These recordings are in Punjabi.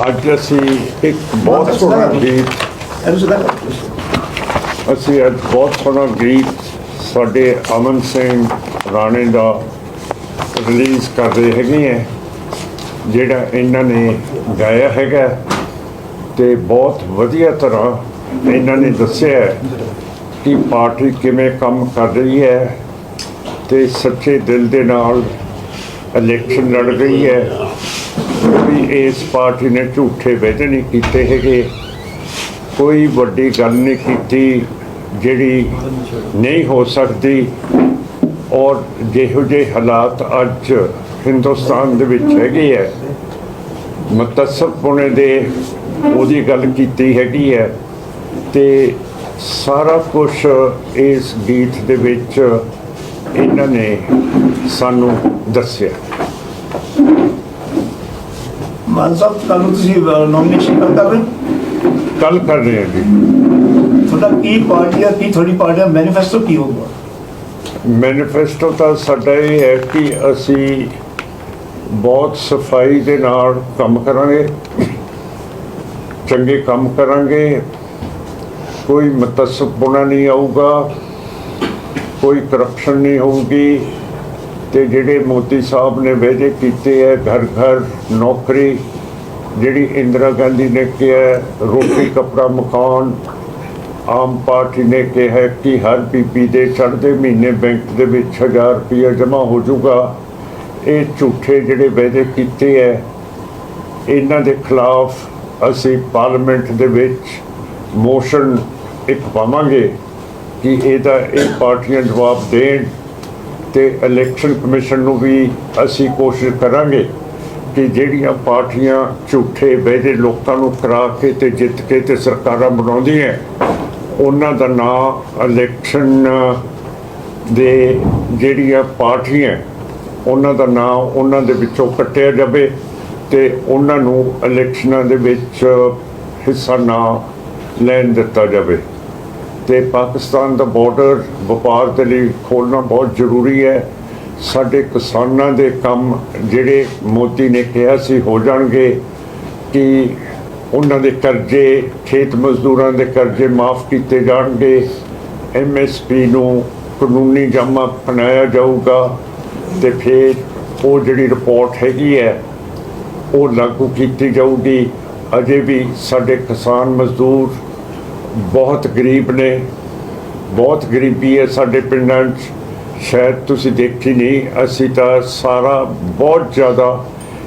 ਅੱਜ ਅਸੀਂ ਇੱਕ ਬਹੁਤ ਸੋਹਣਾ ਗੀਤ ਅਸੀਂ ਅੱਜ ਬਹੁਤ ਸੋਹਣਾ ਗੀਤ ਸਾਡੇ ਅਮਨ ਸਿੰਘ ਰਾਣੇ ਦਾ ਰਿਲੀਜ਼ ਕਰ ਰਹੇ ਹੈਗੇ ਆ ਜਿਹੜਾ ਇਹਨਾਂ ਨੇ ਗਾਇਆ ਹੈਗਾ। ਤੇ ਬਹੁਤ ਵਧੀਆ ਤਰ੍ਹਾਂ ਇਹਨਾਂ ਨੇ ਦੱਸਿਆ ਕਿ ਪਾਰਟੀ ਕਿਵੇਂ ਕੰਮ ਕਰ ਰਹੀ ਹੈ ਤੇ ਸੱਚੇ ਦਿਲ ਦੇ ਨਾਲ ਇਲੈਕਸ਼ਨ ਲੜ ਰਹੀ ਹੈ। ਵੀ ਇਸ ਪਾਰਟੀ ਨੇ ਝੂਠੇ ਵਾਅਦੇ ਨਹੀਂ ਕੀਤੇ ਹੈਗੇ। ਕੋਈ ਵੱਡੀ ਗੱਲ ਨਹੀਂ ਕੀਤੀ ਜਿਹੜੀ ਨਹੀਂ ਹੋ ਸਕਦੀ। ਔਰ ਜਿਹੋ ਜਿਹੇ ਹਾਲਾਤ ਅੱਜ ਹਿੰਦੁਸਤਾਨ ਦੇ ਵਿੱਚ ਹੈਗੇ ਹੈ ਮਤਸਬ ਪੁਣੇ ਦੇ ਉਹਦੀ ਗੱਲ ਕੀਤੀ ਹੈਗੀ ਹੈ ਤੇ ਸਾਰਾ ਕੁਝ ਇਸ ਗੀਤ ਦੇ ਵਿੱਚ ਇਹਨਾਂ ਨੇ ਸਾਨੂੰ ਦੱਸਿਆ। ਮਾਨ ਸਾਹਿਬ ਕੱਲ ਨੂੰ ਤੁਸੀਂ ਨੋਮੀਨੇਸ਼ਨ ਕਰਦਾ ਫਿਰ? ਕੱਲ ਕਰ ਰਹੇ ਹਾਂ ਜੀ। ਤੁਹਾਡਾ ਕੀ ਪਾਰਟੀ ਆ ਕੀ ਤੁਹਾਡੀ ਪਾਰਟੀ ਦਾ ਮੈਨੀਫੈਸਟੋ ਕੀ ਹੋਊਗਾ? ਮੈਨੀਫੈਸਟੋ ਤਾਂ ਸਾਡਾ ਇਹ ਹੈ ਕਿ ਅਸੀਂ ਬਹੁਤ ਸਫ਼ਾਈ ਦੇ ਨਾਲ ਕੰਮ ਕਰਾਂਗੇ ਚੰਗੇ ਕੰਮ ਕਰਾਂਗੇ ਕੋਈ ਮਤਸਬਪੁਣਾ ਨਹੀਂ ਆਊਗਾ ਕੋਈ ਕਰਪਸ਼ਨ ਨਹੀਂ ਹੋਊਗੀ। ਤੇ ਜਿਹੜੇ ਮੋਦੀ ਸਾਹਿਬ ਨੇ ਵਾਅਦੇ ਕੀਤੇ ਹੈ ਘਰ ਘਰ ਨੌਕਰੀ, ਜਿਹੜੀ ਇੰਦਰਾ ਗਾਂਧੀ ਨੇ ਕਿਹਾ, ਰੋਟੀ, ਕਪੜਾ, ਮਕਾਨ, ਆਮ ਪਾਰਟੀ ਨੇ ਕਿਹਾ ਕਿ ਹਰ ਪੀਪੀ ਦੇ ਚੜ੍ਹਦੇ ਮਹੀਨੇ ਬੈਂਕ ਦੇ ਵਿੱਚ 1000 ਰੁਪਏ ਜਮ੍ਹਾਂ ਹੋ ਜਾਊਗਾ। ਇਹ ਝੂਠੇ ਜਿਹੜੇ ਵਾਅਦੇ ਕੀਤੇ ਹੈ ਇਹਨਾਂ ਦੇ ਖਿਲਾਫ ਅਸੀਂ ਪਾਰਲੀਮੈਂਟ ਦੇ ਵਿੱਚ ਮੋਸ਼ਨ ਇੱਕ ਪਾਵਾਂਗੇ ਕਿ ਇਹਦਾ ਇਹ ਪਾਰਟੀਆਂ ਜਵਾਬ ਦੇਣ। ਤੇ ਇਲੈਕਸ਼ਨ ਕਮਿਸ਼ਨ ਨੂੰ ਵੀ ਅਸੀਂ ਕੋਸ਼ਿਸ਼ ਕਰਾਂਗੇ ਕਿ ਜਿਹੜੀਆਂ ਪਾਰਟੀਆਂ ਝੂਠੇ ਵਾਅਦੇ ਲੋਕਾਂ ਨੂੰ ਕਰਾ ਕੇ ਤੇ ਜਿੱਤ ਕੇ ਤੇ ਸਰਕਾਰਾਂ ਬਣਾਉਂਦੀਆਂ, ਉਹਨਾਂ ਦਾ ਨਾਂ ਇਲੈਕਸ਼ਨ ਦੇ ਜਿਹੜੀਆਂ ਪਾਰਟੀਆਂ, ਉਹਨਾਂ ਦਾ ਨਾਂ ਉਹਨਾਂ ਦੇ ਵਿੱਚੋਂ ਕੱਟਿਆ ਜਾਵੇ ਤੇ ਉਹਨਾਂ ਨੂੰ ਇਲੈਕਸ਼ਨਾਂ ਦੇ ਵਿੱਚ ਹਿੱਸਾ ਨਾ ਲੈਣ ਦਿੱਤਾ ਜਾਵੇ। ਤੇ ਪਾਕਿਸਤਾਨ ਦਾ ਬਾਰਡਰ ਵਪਾਰ ਦੇ ਲਈ ਖੋਲ੍ਹਣਾ ਬਹੁਤ ਜ਼ਰੂਰੀ ਹੈ। ਸਾਡੇ ਕਿਸਾਨਾਂ ਦੇ ਕੰਮ ਜਿਹੜੇ ਮੋਦੀ ਨੇ ਕਿਹਾ ਸੀ ਹੋ ਜਾਣਗੇ ਕਿ ਉਹਨਾਂ ਦੇ ਕਰਜ਼ੇ, ਖੇਤ ਮਜ਼ਦੂਰਾਂ ਦੇ ਕਰਜ਼ੇ ਮਾਫ ਕੀਤੇ ਜਾਣਗੇ। ਐਮਐਸਪੀ ਨੂੰ ਕਾਨੂੰਨੀ ਜਾਮਾ ਬਣਾਇਆ ਜਾਊਗਾ ਤੇ ਫਿਰ ਉਹ ਜਿਹੜੀ ਰਿਪੋਰਟ ਹੈਗੀ ਹੈ, ਉਹ ਲਾਗੂ ਕੀਤੀ ਜਾਊਗੀ। ਅਜੇ ਵੀ ਸਾਡੇ ਕਿਸਾਨ ਮਜ਼ਦੂਰ ਬਹੁਤ ਗਰੀਬ ਨੇ, ਬਹੁਤ ਗਰੀਬੀ ਹੈ ਸਾਡੇ ਪਿੰਡਾਂ 'ਚ। ਸ਼ਾਇਦ ਤੁਸੀਂ ਦੇਖੀ ਨਹੀਂ, ਅਸੀਂ ਤਾਂ ਸਾਰਾ ਬਹੁਤ ਜ਼ਿਆਦਾ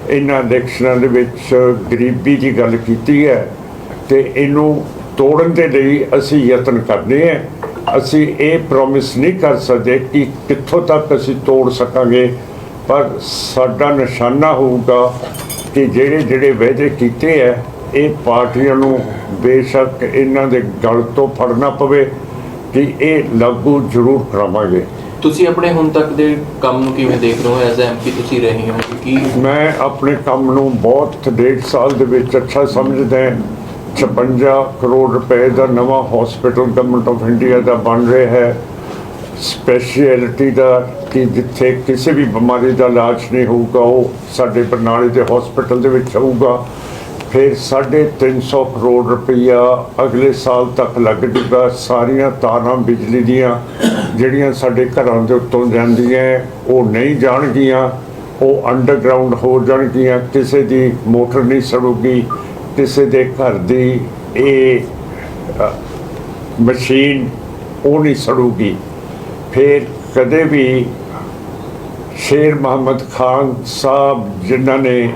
ਇਹਨਾਂ ਇਲੈਕਸ਼ਨਾਂ ਦੇ ਵਿੱਚ ਗਰੀਬੀ ਦੀ ਗੱਲ ਕੀਤੀ ਹੈ ਤੇ ਇਹਨੂੰ ਤੋੜਨ ਦੇ ਲਈ ਅਸੀਂ ਯਤਨ ਕਰਦੇ ਹਾਂ। ਅਸੀਂ ਇਹ ਪ੍ਰੋਮਿਸ ਨਹੀਂ ਕਰ ਸਕਦੇ ਕਿ ਕਿੱਥੋਂ ਤੱਕ ਅਸੀਂ ਤੋੜ ਸਕਾਂਗੇ, ਪਰ ਸਾਡਾ ਨਿਸ਼ਾਨਾ ਹੋਊਗਾ ਕਿ ਜਿਹੜੇ ਜਿਹੜੇ ਵਾਅਦੇ ਕੀਤੇ ਹੈ ਇਹ ਪਾਰਟੀਆਂ ਨੂੰ ਬੇਸ਼ੱਕ ਇਹਨਾਂ ਦੇ ਗਲ ਤੋਂ ਫੜਨਾ ਪਵੇ ਕਿ ਇਹ ਲਾਗੂ ਜ਼ਰੂਰ ਕਰਾਵਾਂਗੇ। ਤੁਸੀਂ ਆਪਣੇ ਹੁਣ ਤੱਕ ਦੇ ਕੰਮ ਨੂੰ ਕਿਵੇਂ ਦੇਖ ਰਹੇ ਹੋ? ਐਜ਼ ਐਮਪੀ ਤੁਸੀਂ ਰਹੇ ਹੋ ਕਿ ਮੈਂ ਆਪਣੇ ਕੰਮ ਨੂੰ ਬਹੁਤ ਡੇਢ ਸਾਲ ਦੇ ਵਿੱਚ ਅੱਛਾ ਸਮਝਦਾ ਹਾਂ। 56 ਕਰੋੜ ਰੁਪਏ ਦਾ ਨਵਾਂ ਹਸਪੀਟਲ ਗਵਰਨਮੈਂਟ ਆਫ ਇੰਡੀਆ ਦਾ ਬਣ ਰਿਹਾ ਹੈ। ਸਪੈਸ਼ਲਿਟੀ ਦਾ ਕਿ ਜਿੱਥੇ ਕਿਸੇ ਵੀ ਬਿਮਾਰੀ ਦਾ ਇਲਾਜ ਨਹੀਂ ਹੋਊਗਾ ਉਹ ਸਾਡੇ ਬਰਨਾਲੇ ਦੇ ਹਸਪੀਟਲ ਦੇ ਵਿੱਚ ਹੋਊਗਾ। ਫਿਰ 350 ਕਰੋੜ ਰੁਪਈਆ ਅਗਲੇ ਸਾਲ ਤੱਕ ਲੱਗ ਜੂਗਾ। ਸਾਰੀਆਂ ਤਾਰਾਂ ਬਿਜਲੀ ਦੀਆਂ ਜਿਹੜੀਆਂ ਸਾਡੇ ਘਰਾਂ ਦੇ ਉੱਤੋਂ ਜਾਂਦੀਆਂ, ਉਹ ਨਹੀਂ ਜਾਣਗੀਆਂ। ਉਹ ਅੰਡਰਗਰਾਉਂਡ ਹੋ ਜਾਣਗੀਆਂ। ਕਿਸੇ ਦੀ ਮੋਟਰ ਨਹੀਂ ਸੜੂਗੀ। ਕਿਸੇ ਦੇ ਘਰ ਦੀ ਇਹ ਮਸ਼ੀਨ ਉਹ ਨਹੀਂ ਸੜੂਗੀ। ਫਿਰ ਕਦੇ ਵੀ ਸ਼ੇਰ ਮੁਹੰਮਦ ਖਾਨ ਸਾਹਿਬ ਜਿਨ੍ਹਾਂ ਨੇ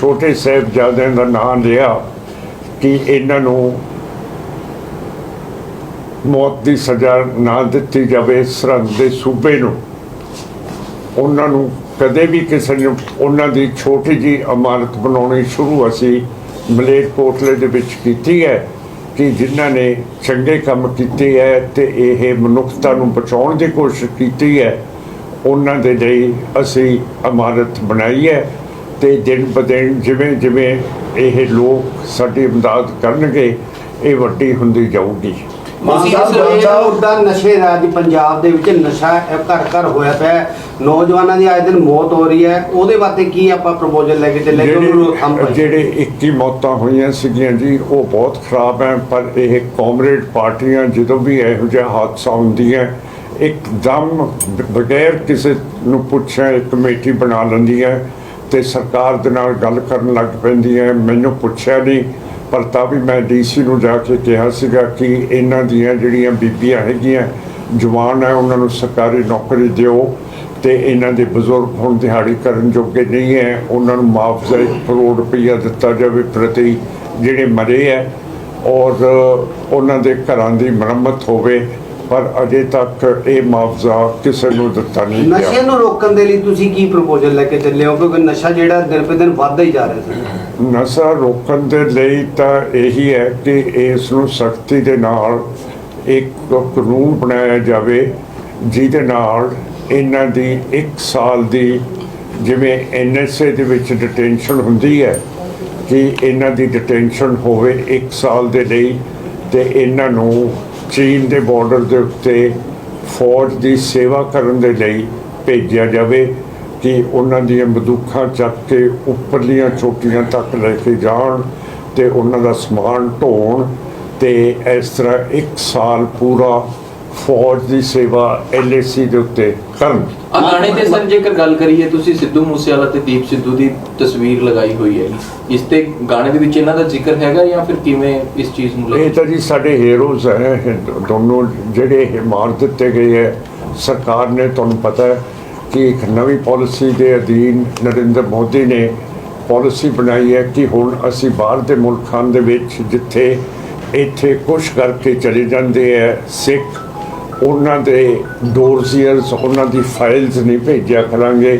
ਛੋਟੇ ਸਾਹਿਬਜ਼ਾਦਿਆਂ ਦਾ ਨਾਮ ਲਿਆ ਕਿ ਇਹਨਾਂ ਨੂੰ ਮੌਤ ਦੀ ਸਜ਼ਾ ਨਾ ਦਿੱਤੀ ਜਾਵੇ ਸਰਹੰਦ ਦੇ ਸੂਬੇ ਨੂੰ। ਉਹਨਾਂ ਨੂੰ ਕਦੇ ਵੀ ਕਿਸੇ ਨੂੰ ਉਹਨਾਂ ਦੀ ਛੋਟੀ ਜੀ ਇਮਾਰਤ ਬਣਾਉਣੀ ਸ਼ੁਰੂ ਅਸੀਂ ਮਲੇਰਕੋਟਲੇ ਦੇ ਵਿੱਚ ਕੀਤੀ ਹੈ ਕਿ ਜਿਨ੍ਹਾਂ ਨੇ ਚੰਗੇ ਕੰਮ ਕੀਤੇ ਹੈ ਤੇ ਇਹ ਮਨੁੱਖਤਾ ਨੂੰ ਬਚਾਉਣ ਦੀ ਕੋਸ਼ਿਸ਼ ਕੀਤੀ ਹੈ, ਉਹਨਾਂ ਦੇ ਲਈ ਅਸੀਂ ਇਮਾਰਤ ਬਣਾਈ ਹੈ। ਤੇ ਦਿਨ ਬ ਦਿਨ ਜਿਵੇਂ ਜਿਵੇਂ ਇਹ ਲੋਕ ਸਾਡੀ ਇਮਦਾਦ ਕਰਨਗੇ ਇਹ ਵੱਡੀ ਹੁੰਦੀ ਜਾਊਗੀ ਮਾਨ ਸਾਹਿਬ, ਇਸ ਮਾਨ ਵੇਲੇ ਸਾਹਿਬ, ਦਾ ਨਸ਼ੇ ਰਾਜ ਪੰਜਾਬ ਦੇ ਵਿੱਚ ਨਸ਼ਾ ਘਰ ਘਰ ਹੋਇਆ ਪਿਆ। ਨੌਜਵਾਨਾਂ ਦੀ ਆਏ ਦਿਨ ਮੌਤ ਹੋ ਰਹੀ ਹੈ ਉਹਦੇ ਵਾਸਤੇ ਕੀ ਆਪਾਂ ਪ੍ਰਪੋਜ਼ਲ ਲੈ ਕੇ ਚੱਲੇ ਕਿ ਉਹਨੂੰ ਰੋਕਥਾਮ ਜਿਹੜੇ ਪਾਈਏ? ਜਿਹੜੇ 21 ਮੌਤਾਂ ਹੋਈਆਂ ਸੀਗੀਆਂ ਜੀ ਉਹ ਬਹੁਤ ਖਰਾਬ ਹੈ ਪਰ ਇਹ ਕਾਮਰੇਡ ਪਾਰਟੀਆਂ ਜਦੋਂ ਵੀ ਇਹੋ ਜਿਹਾ ਹਾਦਸਾ ਹੁੰਦੀ ਹੈ ਇੱਕਦਮ ਬਗੈਰ ਕਿਸੇ ਨੂੰ ਪੁੱਛਿਆ ਕਮੇਟੀ ਬਣਾ ਲੈਂਦੀ ਹੈ ਤੇ ਸਰਕਾਰ ਦੇ ਨਾਲ ਗੱਲ ਕਰਨ ਲੱਗ ਪੈਂਦੀ ਹੈ। ਮੈਨੂੰ ਪੁੱਛਿਆ ਨਹੀਂ, ਪਰ ਤਾਂ ਵੀ ਮੈਂ ਡੀਸੀ ਨੂੰ ਜਾ ਕੇ ਕਿਹਾ ਸੀਗਾ ਕਿ ਇਹਨਾਂ ਦੀਆਂ ਜਿਹੜੀਆਂ ਬੀਬੀਆਂ ਹੈਗੀਆਂ, ਜਵਾਨ ਹੈ, ਉਹਨਾਂ ਨੂੰ ਸਰਕਾਰੀ ਨੌਕਰੀ ਦਿਓ ਤੇ ਇਹਨਾਂ ਦੇ ਬਜ਼ੁਰਗ ਹੁਣ ਦਿਹਾੜੀ ਕਰਨ ਜੋਗੇ ਨਹੀਂ ਹੈ। ਉਹਨਾਂ ਨੂੰ ਮੁਆਵਜ਼ਾ 1 ਕਰੋੜ ਰੁਪਈਆ ਦਿੱਤਾ ਜਾਵੇ ਪ੍ਰਤੀ, ਜਿਹੜੇ ਮਰੇ ਹੈ ਔਰ ਉਹਨਾਂ ਦੇ ਘਰਾਂ ਦੀ ਮੁਰੰਮਤ ਹੋਵੇ। ਪਰ ਅਜੇ ਤੱਕ ਇਹ ਮੁਆਵਜ਼ਾ ਕਿਸੇ ਨੂੰ ਦਿੱਤਾ ਨਹੀਂ ਨਸ਼ੇ ਗਿਆ ਨੂੰ ਰੋਕਣ ਦੇ ਲਈ ਤੁਸੀਂ ਕੀ ਪ੍ਰਪੋਜ਼ਲ ਲੈ ਕੇ ਚੱਲੇ ਹੋ? ਕਿਉਂਕਿ ਨਸ਼ਾ ਜਿਹੜਾ ਦਿਨ ਪਰ ਦਿਨ ਵੱਧਦਾ ਹੀ ਜਾ ਰਿਹਾ ਸੀ। ਨਸ਼ਾ ਰੋਕਣ ਦੇ ਲਈ ਤਾਂ ਇਹੀ ਹੈ ਕਿ ਇਸ ਨੂੰ ਸਖਤੀ ਦੇ ਨਾਲ ਇੱਕ ਕਾਨੂੰਨ ਬਣਾਇਆ ਜਾਵੇ ਜਿਹਦੇ ਨਾਲ ਇਹਨਾਂ ਦੀ 1 ਸਾਲ ਦੀ ਜਿਵੇਂ ਐਨਐਸਏ ਦੇ ਵਿੱਚ ਡਿਟੈਂਸ਼ਨ ਹੁੰਦੀ ਹੈ ਕਿ ਇਹਨਾਂ ਦੀ ਡਿਟੈਂਸ਼ਨ ਹੋਵੇ 1 ਸਾਲ ਦੇ ਲਈ ਤੇ ਇਹਨਾਂ ਨੂੰ ਚੀਨ ਦੇ ਬਾਰਡਰ ਦੇ ਉੱਤੇ ਫੌਜ ਦੀ ਸੇਵਾ ਕਰਨ ਦੇ ਲਈ ਭੇਜਿਆ ਜਾਵੇ ਕਿ ਉਹਨਾਂ ਦੀਆਂ ਬੰਦੂਕਾਂ ਚੱਕ ਕੇ ਉੱਪਰਲੀਆਂ ਚੋਟੀਆਂ ਤੱਕ ਲੈ ਕੇ ਜਾਣ ਤੇ ਉਹਨਾਂ ਦਾ ਸਮਾਨ ਢੋਣ ਤੇ ਇਸ ਤਰ੍ਹਾਂ ਇੱਕ ਸਾਲ ਪੂਰਾ ਫੌਜ ਦੀ ਸੇਵਾ ਐਲਏਸੀ ਦੇ ਉੱਤੇ ਕਰਨ। ਆ ਗਾਣੇ ਤੇ ਸਰ ਜੇਕਰ ਗੱਲ ਕਰੀਏ ਤੁਸੀਂ ਸਿੱਧੂ ਮੂਸੇਵਾਲਾ ਤੇ ਦੀਪ ਸਿੱਧੂ ਦੀ ਤਸਵੀਰ ਲਗਾਈ ਹੋਈ ਹੈ ਇਸ ਤੇ ਗਾਣੇ ਦੇ ਵਿੱਚ ਇਹਨਾਂ ਦਾ ਜ਼ਿਕਰ ਹੈਗਾ ਜਾਂ ਫਿਰ ਕਿਵੇਂ ਇਸ ਚੀਜ਼ ਨੂੰ ਇਹ ਤਾਂ ਜੀ ਸਾਡੇ ਹੀਰੋਜ਼ ਹੈ ਦੋਨੋਂ ਜਿਹੜੇ ਇਹ ਮਾਰ ਦਿੱਤੇ ਗਏ ਹੈ। ਸਰਕਾਰ ਨੇ ਤੁਹਾਨੂੰ ਪਤਾ ਹੈ ਕਿ ਇੱਕ ਨਵੀਂ ਪਾਲਿਸੀ ਦੇ ਅਧੀਨ ਨਰਿੰਦਰ ਮੋਦੀ ਨੇ ਪਾਲਿਸੀ ਬਣਾਈ ਹੈ ਕਿ ਹੁਣ ਅਸੀਂ ਬਾਹਰ ਦੇ ਮੁਲਕਾਂ ਦੇ ਵਿੱਚ ਜਿੱਥੇ ਇੱਥੇ ਕੁਛ ਕਰਕੇ ਚਲੇ ਜਾਂਦੇ ਹੈ ਸਿੱਖ ਉਹਨਾਂ ਦੇ ਡੋਰਸੀਅਰਸ ਉਹਨਾਂ ਦੀ ਫਾਈਲਸ ਨਹੀਂ ਭੇਜਿਆ ਕਰਾਂਗੇ।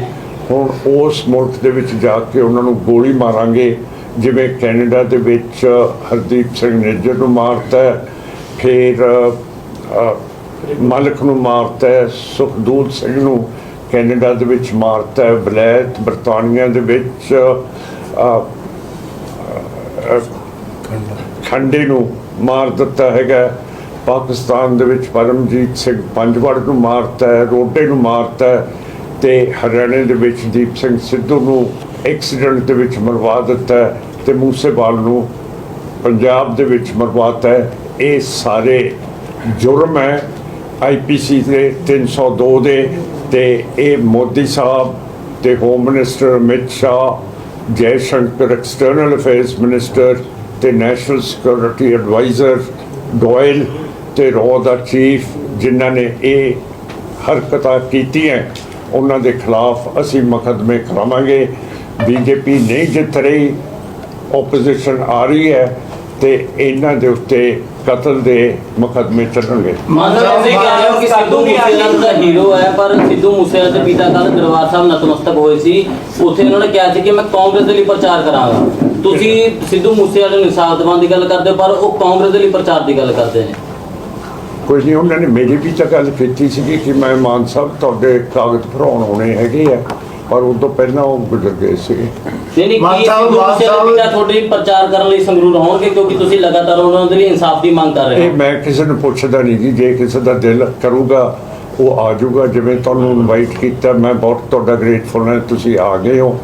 ਹੁਣ ਉਸ ਮੁਲਕ ਦੇ ਵਿੱਚ ਜਾ ਕੇ ਉਹਨਾਂ ਨੂੰ ਗੋਲੀ ਮਾਰਾਂਗੇ। ਜਿਵੇਂ ਕੈਨੇਡਾ ਦੇ ਵਿੱਚ ਹਰਦੀਪ ਸਿੰਘ ਨੇਜਰ ਨੂੰ ਮਾਰਤਾ ਫਿਰ ਮਲਕ ਨੂੰ ਮਾਰਤਾ ਹੈ, ਸੁਖਦੂਤ ਸਿੰਘ ਨੂੰ ਕੈਨੇਡਾ ਦੇ ਵਿੱਚ ਮਾਰਤਾ ਹੈ, ਬਲੈਤ ਬਰਤਾਨੀਆ ਦੇ ਵਿੱਚ ਖੰਡੇ ਨੂੰ ਮਾਰ ਦਿੱਤਾ ਹੈਗਾ ਪਾਕਿਸਤਾਨ ਦੇ ਵਿੱਚ ਪਰਮਜੀਤ ਸਿੰਘ ਪੰਜਵੜ ਨੂੰ ਮਾਰਤਾ ਹੈ, ਰੋਡੇ ਨੂੰ ਮਾਰਤਾ ਹੈ ਤੇ ਹਰਿਆਣੇ ਦੇ ਵਿੱਚ ਦੀਪ ਸਿੰਘ ਸਿੱਧੂ ਨੂੰ ਐਕਸੀਡੈਂਟ ਦੇ ਵਿੱਚ ਮਰਵਾ ਦਿੱਤਾ ਹੈ ਤੇ ਮੂਸੇਵਾਲ ਨੂੰ ਪੰਜਾਬ ਦੇ ਵਿੱਚ ਮਰਵਾਤਾ ਹੈ। ਇਹ ਸਾਰੇ ਜੁਰਮ ਹੈ। ਆਈਪੀਸੀ ਦੇ 302 ਦੇ ਤੇ ਇਹ ਮੋਦੀ ਸਾਹਿਬ ਤੇ home minister Amit Shah Jai Shankar external affairs minister ਤੇ ਨੈਸ਼ਨਲ ਸਿਕਿਉਰਿਟੀ ਐਡਵਾਈਜ਼ਰ ਡੋਇਲ ਤੇ ਰੋ ਦਾ ਚੀਫ ਜਿਨ੍ਹਾਂ ਨੇ ਇਹ ਹਰਕਤਾਂ ਕੀਤੀਆਂ ਉਹਨਾਂ ਦੇ ਖਿਲਾਫ ਅਸੀਂ ਮੁਕੱਦਮੇ ਕਰਾਵਾਂਗੇ। ਬੀਜੇਪੀ ਨਹੀਂ ਜਿੱਤ ਰਹੀ ਆਪੋਜੀਸ਼ਨ ਆ ਰਹੀ ਹੈ ਤੇ ਇਹਨਾਂ ਦੇ ਉੱਤੇ ਕਤਲ ਦੇ ਮੁਕੱਦਮੇ ਚੱਲਣਗੇ। ਮਾਨ ਮਤਲਬ ਸਾਹਿਬ ਇਹ ਕਹਿ ਰਹੇ ਹੋ ਕਿ ਸਿੱਧੂ ਮੂਸੇਵਾਲਾ ਦਾ ਹੀਰੋ ਹੈ ਪਰ ਸਿੱਧੂ ਮੂਸੇਵਾਲਾ ਦੇ ਪਿਤਾ ਕੱਲ ਦਰਬਾਰ ਸਾਹਿਬ ਨਤਮਸਤਕ ਹੋਏ ਸੀ। ਉੱਥੇ ਉਹਨਾਂ ਨੇ ਕਿਹਾ ਸੀ ਕਿ ਮੈਂ ਕਾਂਗਰਸ ਦੇ ਲਈ ਪ੍ਰਚਾਰ ਕਰਾਂਗਾ। ਤੁਸੀਂ ਸਿੱਧੂ ਮੂਸੇਵਾਲੇ ਨੂੰ ਇਨਸਾਫ ਦਿਵਾਉਣ ਦੀ ਗੱਲ ਕਰਦੇ ਹੋ ਪਰ ਉਹ ਕਾਂਗਰਸ ਦੇ ਲਈ ਪ੍ਰਚਾਰ ਦੀ ਗੱਲ ਕਰਦੇ ਨੇ। ਕੁਝ ਨਹੀਂ ਉਹਨਾਂ ਨੇ ਮੇਰੀ ਵੀ ਤਾਂ ਗੱਲ ਕੀਤੀ ਸੀਗੀ ਕਿ ਮੈਂ ਮਾਨ ਸਾਹਿਬ ਤੁਹਾਡੇ ਕਾਗਜ਼ ਭਰਾਉਣ ਹੋਣੇ ਹੈਗੇ ਆ ਪਰ ਉਸ ਤੋਂ ਪਹਿਲਾਂ ਉਹ ਗੁਜ਼ਰ ਗਏ ਸੀਗੇ ਨਹੀਂ ਨਹੀਂ ਮਾਨ ਕੀ ਸਾਹਿਬ, ਸਿੱਧੂ ਮਾਨ ਮੂਸੇਵਾਲੇ ਦੇ ਪਿਤਾ ਸਾਹਿਬ- ਤੁਹਾਡੇ ਲਈ ਪ੍ਰਚਾਰ ਕਰਨ ਲਈ ਸੰਗਰੂਰ ਹੋਣਗੇ ਕਿਉਂਕਿ ਤੁਸੀਂ ਲਗਾਤਾਰ ਉਹਨਾਂ ਦੇ ਲਈ ਇਨਸਾਫ ਦੀ ਮੰਗ ਕਰ ਰਹੇ ਇਹ ਮੈਂ ਕਿਸੇ ਨੂੰ ਪੁੱਛਦਾ ਨਹੀਂ ਜੀ ਜੇ ਕਿਸੇ ਦਾ ਦਿਲ ਕਰੂਗਾ ਉਹ ਆ ਜਾਊਗਾ। ਜਿਵੇਂ ਤੁਹਾਨੂੰ ਇਨਵਾਈਟ ਕੀਤਾ ਮੈਂ ਬਹੁਤ ਤੁਹਾਡਾ ਗ੍ਰੇਟਫੁਲ ਹਾਂ ਤੁਸੀਂ ਆ ਗਏ ਹੋ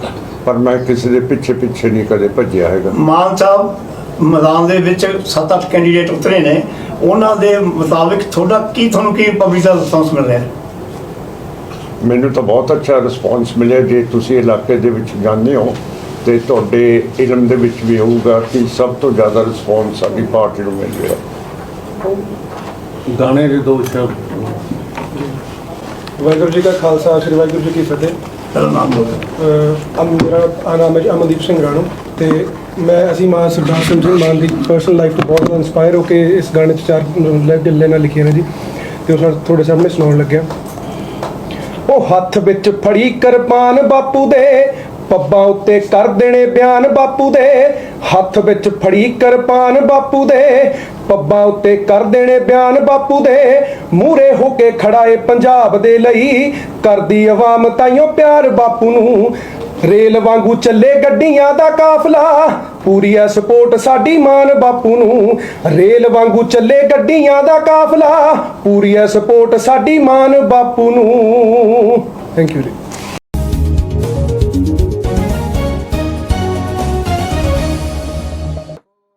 ਪਰ ਮੈਂ ਕਿਸੇ ਦੇ ਪਿੱਛੇ ਪਿੱਛੇ ਨਹੀਂ ਕਦੇ ਭੱਜਿਆ ਹੈਗਾ। ਮਾਨ ਸਾਹਿਬ ਮੈਦਾਨ ਦੇ ਵਿੱਚ 7-8 ਕੈਂਡੀਡੇਟ ਉਤਰੇ ਨੇ। ਉਹਨਾਂ ਦੇ ਮੁਤਾਬਿਕ ਤੁਹਾਡਾ ਕੀ ਤੁਹਾਨੂੰ ਕੀ ਪਬਲਿਕ ਦਾ ਰਿਸਪੌਂਸ ਮਿਲ ਰਿਹਾ? ਹੈ ਮੈਨੂੰ ਤਾਂ ਬਹੁਤ ਅੱਛਾ ਰਿਸਪੌਂਸ ਮਿਲਿਆ ਜੇ ਤੁਸੀਂ ਇਲਾਕੇ ਦੇ ਵਿੱਚ ਜਾਂਦੇ ਹੋ ਤੇ ਤੁਹਾਡੇ ਇਲਮ ਦੇ ਵਿੱਚ ਵੀ ਹੋਊਗਾ ਕਿ ਸਭ ਤੋਂ ਜ਼ਿਆਦਾ ਰਿਸਪੌਂਸ ਸਾਡੀ ਪਾਰਟੀ ਨੂੰ ਮਿਲ ਰਿਹਾ। ਗਾਣੇ ਦੇ ਦੋ ਸ਼ਬਦ। ਵਾਹਿਗੁਰੂ ਜੀ ਕਾ ਖਾਲਸਾ ਸ੍ਰੀ ਵਾਹਿਗੁਰੂ ਜੀ ਕੀ ਫਤਿਹ। ਮੇਰਾ ਨਾਮ ਹੈ ਜੀ ਅਮਨਦੀਪ ਸਿੰਘ ਰਾਣੋ ਤੇ ਮੈਂ, ਅਸੀਂ ਮਾਂ ਸਰਦਾਰ ਸਿੰਘ ਸਿੰਘ ਮਾਨ ਦੀ ਪਰਸਨਲ ਲਾਈਫ ਤੋਂ ਬਹੁਤ ਇਨਸਪਾਇਰ ਹੋ ਕੇ ਇਸ ਗਾਣੇ 'ਚ ਚਾਰ ਲੈ ਨਾਲ ਲਿਖੀਆਂ ਨੇ ਜੀ। ਤੇ ਉਸ ਤੁਹਾਡੇ ਸਾਹਮਣੇ ਸੁਣਾਉਣ ਲੱਗਿਆ। ਉਹ ਹੱਥ ਵਿੱਚ ਫੜੀ ਕਿਰਪਾਨ ਬਾਪੂ ਦੇ, ਪੱਬਾਂ ਉੱਤੇ ਕਰ ਦੇਣੇ ਬਿਆਨ ਬਾਪੂ ਦੇ। ਹੱਥ ਵਿੱਚ ਫੜੀ ਕਿਰਪਾਨ ਬਾਪੂ ਦੇ, ਪੱਬਾਂ ਉੱਤੇ ਕਰ ਦੇਣੇ ਬਿਆਨ ਬਾਪੂ ਦੇ। ਮੂਰੇ ਹੋ ਕੇ ਖੜਾ ਏ ਪੰਜਾਬ ਦੇ ਲਈ, ਕਰਦੀ ਆਵਾਮ ਤਾਈਓ ਪਿਆਰ ਬਾਪੂ ਨੂੰ। ਰੇਲ ਵਾਂਗੂ ਚੱਲੇ ਗੱਡੀਆਂ ਦਾ ਕਾਫਲਾ। ਪੂਰੀ ਐ ਸਪੋਰਟ ਸਾਡੀ ਮਾਨ ਬਾਪੂ ਨੂੰ। ਰੇਲ ਵਾਂਗੂ ਚੱਲੇ ਗੱਡੀਆਂ ਦਾ ਕਾਫਲਾ। ਪੂਰੀ ਐ ਸਪੋਰਟ ਸਾਡੀ ਮਾਨ ਬਾਪੂ ਨੂੰ। ਥੈਂਕ ਯੂ ਜੀ